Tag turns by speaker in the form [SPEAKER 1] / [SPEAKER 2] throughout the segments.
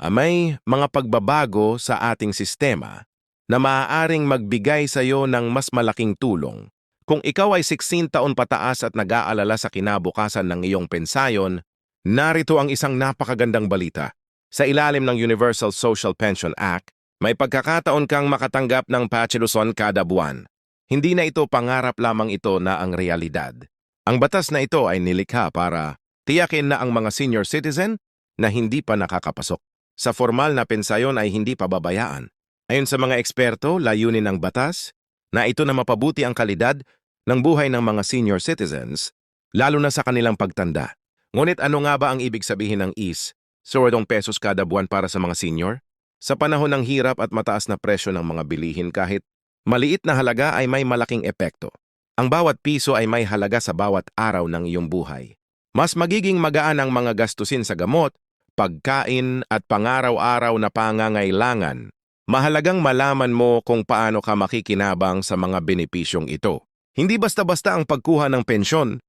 [SPEAKER 1] ah, may mga pagbabago sa ating sistema na maaaring magbigay sa iyo ng mas malaking tulong. Kung ikaw ay 16 taon pataas at nag-aalala sa kinabukasan ng iyong pensayon, narito ang isang napakagandang balita. Sa ilalim ng Universal Social Pension Act, may pagkakataon kang makatanggap ng Pachiluson kada buwan. Hindi na ito pangarap lamang ito na ang realidad. Ang batas na ito ay nilikha para tiyakin na ang mga senior citizen na hindi pa nakakapasok sa formal na pensayon ay hindi pababayaan. Ayon sa mga eksperto, layunin ng batas na ito na mapabuti ang kalidad ng buhay ng mga senior citizens, lalo na sa kanilang pagtanda. Ngunit ano nga ba ang ibig sabihin ng is, sorodong pesos kada buwan para sa mga senior? Sa panahon ng hirap at mataas na presyo ng mga bilihin kahit maliit na halaga ay may malaking epekto. Ang bawat piso ay may halaga sa bawat araw ng iyong buhay. Mas magiging magaan ang mga gastusin sa gamot, pagkain at pangaraw-araw na pangangailangan. Mahalagang malaman mo kung paano ka makikinabang sa mga benepisyong ito. Hindi basta-basta ang pagkuha ng pensyon.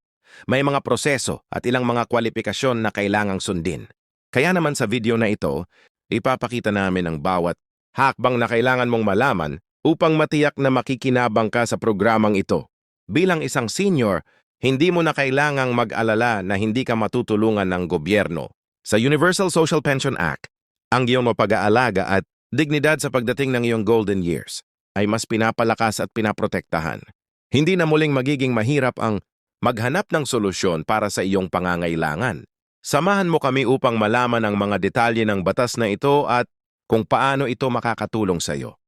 [SPEAKER 1] May mga proseso at ilang mga kwalifikasyon na kailangang sundin. Kaya naman sa video na ito, ipapakita namin ang bawat hakbang na kailangan mong malaman upang matiyak na makikinabang ka sa programang ito. Bilang isang senior, hindi mo na kailangang mag-alala na hindi ka matutulungan ng gobyerno. Sa Universal Social Pension Act, ang iyong mapag-aalaga at dignidad sa pagdating ng iyong golden years ay mas pinapalakas at pinaprotektahan. Hindi na muling magiging mahirap ang maghanap ng solusyon para sa iyong pangangailangan. Samahan mo kami upang malaman ang mga detalye ng batas na ito at kung paano ito makakatulong sa iyo.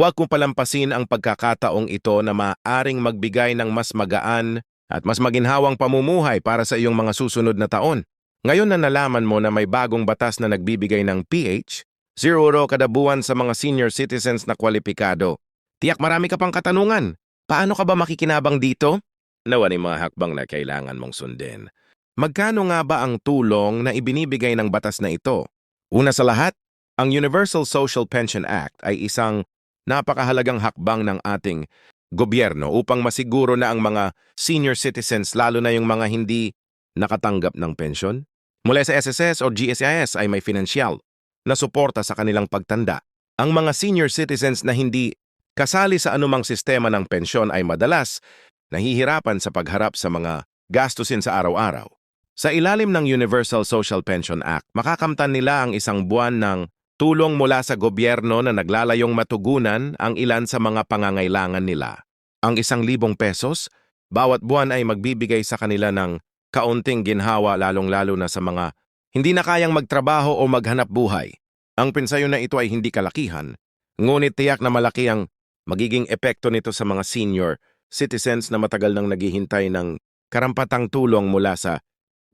[SPEAKER 1] Huwag kong palampasin ang pagkakataong ito na maaaring magbigay ng mas magaan at mas maginhawang pamumuhay para sa iyong mga susunod na taon. Ngayon na nalaman mo na may bagong batas na nagbibigay ng PH, zero euro kada buwan sa mga senior citizens na kwalipikado. Tiyak marami ka pang katanungan. Paano ka ba makikinabang dito? Nawa ni mga hakbang na kailangan mong sundin. Magkano nga ba ang tulong na ibinibigay ng batas na ito? Una sa lahat, ang Universal Social Pension Act ay isang napakahalagang hakbang ng ating gobyerno upang masiguro na ang mga senior citizens, lalo na yung mga hindi nakatanggap ng pensyon, mula sa SSS o GSIS ay may financial na suporta sa kanilang pagtanda. Ang mga senior citizens na hindi kasali sa anumang sistema ng pensyon ay madalas nahihirapan sa pagharap sa mga gastusin sa araw-araw. Sa ilalim ng Universal Social Pension Act, makakamtan nila ang isang buwan ng tulong mula sa gobyerno na naglalayong matugunan ang ilan sa mga pangangailangan nila. Ang isang libong pesos, bawat buwan ay magbibigay sa kanila ng kaunting ginhawa lalong-lalo na sa mga hindi na kayang magtrabaho o maghanap buhay. Ang pensayon na ito ay hindi kalakihan, ngunit tiyak na malaki ang magiging epekto nito sa mga senior citizens na matagal nang naghihintay ng karampatang tulong mula sa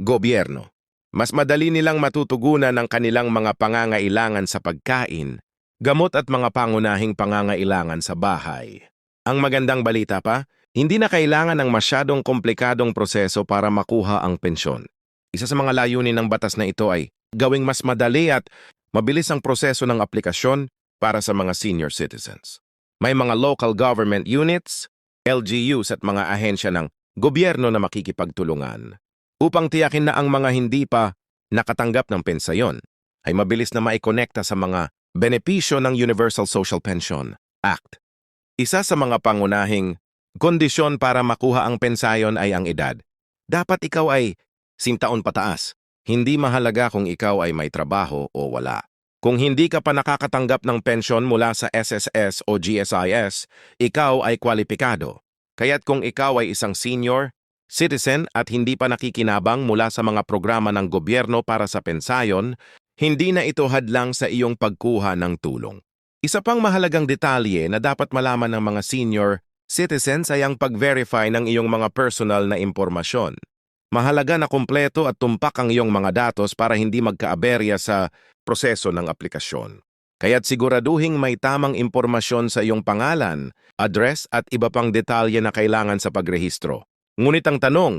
[SPEAKER 1] gobyerno. Mas madali nilang matutugunan ang kanilang mga pangangailangan sa pagkain, gamot at mga pangunahing pangangailangan sa bahay. Ang magandang balita pa, hindi na kailangan ng masyadong komplikadong proseso para makuha ang pensyon. Isa sa mga layunin ng batas na ito ay gawing mas madali at mabilis ang proseso ng aplikasyon para sa mga senior citizens. May mga local government units, LGUs at mga ahensya ng gobyerno na makikipagtulungan upang tiyakin na ang mga hindi pa nakatanggap ng pensayon ay mabilis na maikonekta sa mga benepisyo ng Universal Social Pension Act. Isa sa mga pangunahing kondisyon para makuha ang pensayon ay ang edad. Dapat ikaw ay sintaon pataas. Hindi mahalaga kung ikaw ay may trabaho o wala. Kung hindi ka pa nakakatanggap ng pensyon mula sa SSS o GSIS, ikaw ay kwalipikado. Kaya't kung ikaw ay isang senior, citizen at hindi pa nakikinabang mula sa mga programa ng gobyerno para sa pensayon, hindi na ito hadlang sa iyong pagkuha ng tulong. Isa pang mahalagang detalye na dapat malaman ng mga senior citizens ay ang pag-verify ng iyong mga personal na impormasyon. Mahalaga na kumpleto at tumpak ang iyong mga datos para hindi magkaaberya sa proseso ng aplikasyon. Kaya't siguraduhing may tamang impormasyon sa iyong pangalan, address at iba pang detalye na kailangan sa pagrehistro. Ngunit ang tanong,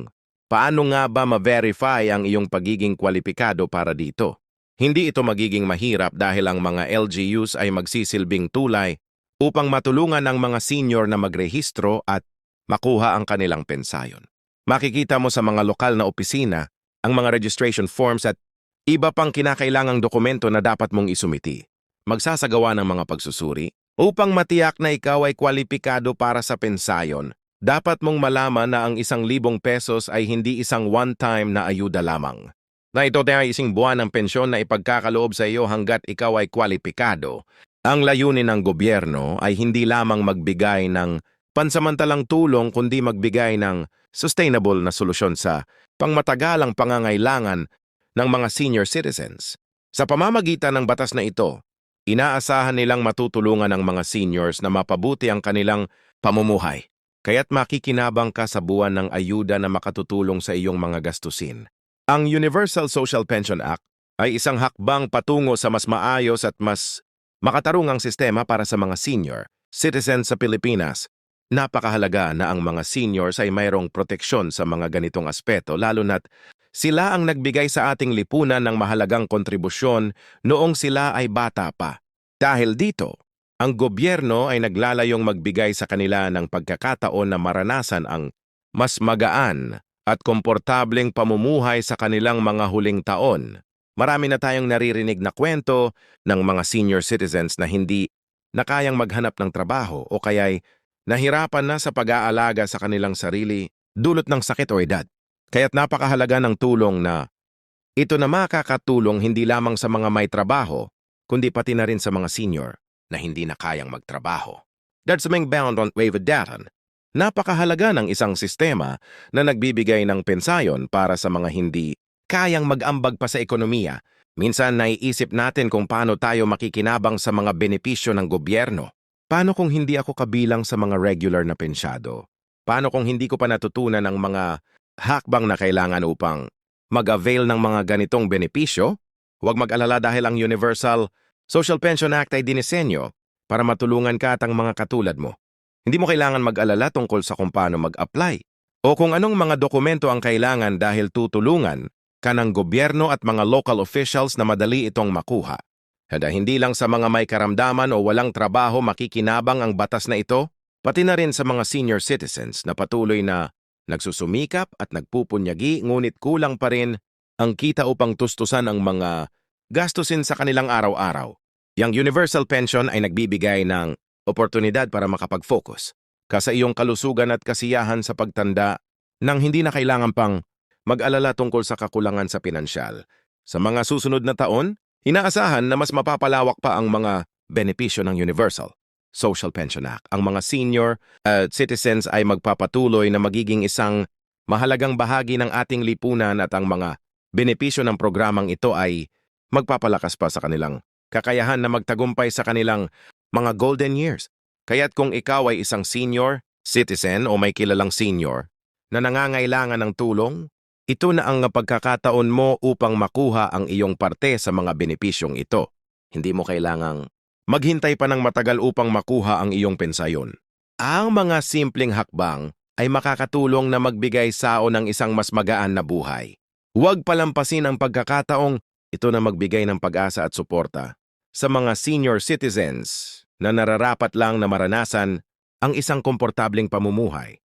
[SPEAKER 1] paano nga ba ma-verify ang iyong pagiging kwalipikado para dito? Hindi ito magiging mahirap dahil ang mga LGUs ay magsisilbing tulay upang matulungan ang mga senior na magrehistro at makuha ang kanilang pensayon. Makikita mo sa mga lokal na opisina ang mga registration forms at Iba pang kinakailangang dokumento na dapat mong isumiti. Magsasagawa ng mga pagsusuri. Upang matiyak na ikaw ay kwalipikado para sa pensayon, dapat mong malaman na ang isang libong pesos ay hindi isang one-time na ayuda lamang. Na ito ay isang buwan ng pensyon na ipagkakaloob sa iyo hanggat ikaw ay kwalipikado. Ang layunin ng gobyerno ay hindi lamang magbigay ng pansamantalang tulong kundi magbigay ng sustainable na solusyon sa pangmatagalang pangangailangan ng mga senior citizens. Sa pamamagitan ng batas na ito, inaasahan nilang matutulungan ang mga seniors na mapabuti ang kanilang pamumuhay. Kaya't makikinabang ka sa buwan ng ayuda na makatutulong sa iyong mga gastusin. Ang Universal Social Pension Act ay isang hakbang patungo sa mas maayos at mas makatarungang sistema para sa mga senior citizens sa Pilipinas. Napakahalaga na ang mga seniors ay mayroong proteksyon sa mga ganitong aspeto lalo na't sila ang nagbigay sa ating lipunan ng mahalagang kontribusyon noong sila ay bata pa. Dahil dito, ang gobyerno ay naglalayong magbigay sa kanila ng pagkakataon na maranasan ang mas magaan at komportableng pamumuhay sa kanilang mga huling taon. Marami na tayong naririnig na kwento ng mga senior citizens na hindi na kayang maghanap ng trabaho o kaya'y nahirapan na sa pag-aalaga sa kanilang sarili dulot ng sakit o edad. Kaya't napakahalaga ng tulong na ito na makakatulong hindi lamang sa mga may trabaho, kundi pati na rin sa mga senior na hindi na kayang magtrabaho. That's being bound on waived data. Napakahalaga ng isang sistema na nagbibigay ng pensayon para sa mga hindi kayang mag-ambag pa sa ekonomiya. Minsan naiisip natin kung paano tayo makikinabang sa mga benepisyo ng gobyerno. Paano kung hindi ako kabilang sa mga regular na pensyado? Paano kung hindi ko pa natutunan ang mga hakbang na kailangan upang mag-avail ng mga ganitong benepisyo? Huwag mag-alala dahil ang Universal Social Pension Act ay dinisenyo para matulungan ka at ang mga katulad mo. Hindi mo kailangan mag-alala tungkol sa kung paano mag-apply o kung anong mga dokumento ang kailangan dahil tutulungan ka ng gobyerno at mga local officials na madali itong makuha. Hada hindi lang sa mga may karamdaman o walang trabaho makikinabang ang batas na ito, pati na rin sa mga senior citizens na patuloy na nagsusumikap at nagpupunyagi ngunit kulang pa rin ang kita upang tustusan ang mga gastusin sa kanilang araw-araw. Yang universal pension ay nagbibigay ng oportunidad para makapag-focus ka sa iyong kalusugan at kasiyahan sa pagtanda nang hindi na kailangan pang mag-alala tungkol sa kakulangan sa pinansyal. Sa mga susunod na taon, inaasahan na mas mapapalawak pa ang mga benepisyo ng Universal Social Pension Act. Ang mga senior uh, citizens ay magpapatuloy na magiging isang mahalagang bahagi ng ating lipunan at ang mga benepisyo ng programang ito ay magpapalakas pa sa kanilang kakayahan na magtagumpay sa kanilang mga golden years. Kaya't kung ikaw ay isang senior, citizen o may kilalang senior na nangangailangan ng tulong, ito na ang pagkakataon mo upang makuha ang iyong parte sa mga benepisyong ito. Hindi mo kailangang maghintay pa ng matagal upang makuha ang iyong pensayon. Ang mga simpleng hakbang ay makakatulong na magbigay sao ng isang mas magaan na buhay. Huwag palampasin ang pagkakataong ito na magbigay ng pag-asa at suporta sa mga senior citizens na nararapat lang na maranasan ang isang komportableng pamumuhay.